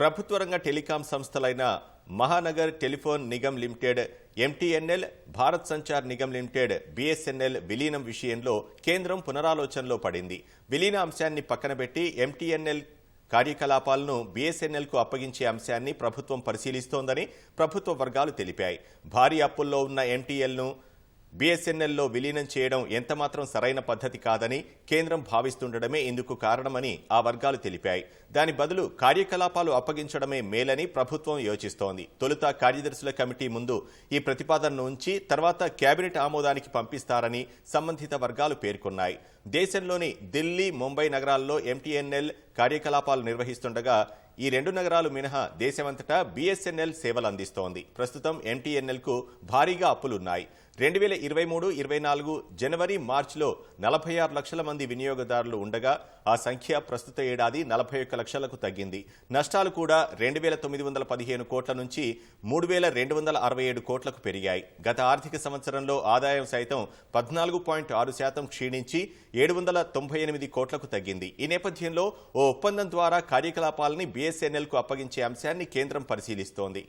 ప్రభుత్వ రంగ telecom సంస్థలైన Mahanagar telephone Nigam limited MTNL Bharat Sanchar Nigam limited BSNL విలీనం విషయంలో కేంద్రం పునరాలోచనలో పడింది. విలీన అంశాన్ని పక్కన పెట్టి ఎంటీఎన్ఎల్ కార్యకలాపాలను బీఎస్ఎన్ఎల్కు అప్పగించే అంశాన్ని ప్రభుత్వం పరిశీలిస్తోందని ప్రభుత్వ వర్గాలు తెలిపాయి. భారీ అప్పుల్లో ఉన్న ఎంటీఎల్ను బీఎస్ఎన్ఎల్లో విలీనం చేయడం ఎంతమాత్రం సరైన పద్ధతి కాదని కేంద్రం భావిస్తుండడమే ఇందుకు కారణమని ఆ వర్గాలు తెలిపాయి. దాని బదులు కార్యకలాపాలు అప్పగించడమే మేలని ప్రభుత్వం యోచిస్తోంది. తొలుత కార్యదర్శుల కమిటీ ముందు ఈ ప్రతిపాదనను ఉంచి తర్వాత కేబినెట్ ఆమోదానికి పంపిస్తారని సంబంధిత వర్గాలు పేర్కొన్నాయి. దేశంలోని ఢిల్లీ ముంబై నగరాల్లో ఎంటీఎన్ఎల్ కార్యకలాపాలు నిర్వహిస్తుండగా ఈ రెండు నగరాలు మినహా దేశమంతటా బీఎస్ఎన్ఎల్ సేవలు అందిస్తోంది. ప్రస్తుతం ఎంటీఎన్ఎల్కు భారీగా అప్పులున్నాయి. రెండు వేల ఇరవై మూడు ఇరవై నాలుగు జనవరి మార్చిలో నలభై ఆరు లక్షల మంది వినియోగదారులు ఉండగా ఆ సంఖ్య ప్రస్తుత ఏడాది నలభై ఒక్క లక్షలకు తగ్గింది. నష్టాలు కూడా రెండు వేల తొమ్మిది వందల పదిహేను కోట్ల నుంచి మూడు వేల రెండు వందల అరవై ఏడు కోట్లకు పెరిగాయి. గత ఆర్థిక సంవత్సరంలో ఆదాయం సైతం పద్నాలుగు పాయింట్ ఆరు శాతం క్షీణించి ఏడు వందల తొంభై ఎనిమిది కోట్లకు తగ్గింది. ఈ నేపథ్యంలో ఓ ఒప్పందం ద్వారా కార్యకలాపాలని బీఎస్ఎన్ఎల్కు అప్పగించే అంశాన్ని కేంద్రం పరిశీలిస్తోంది.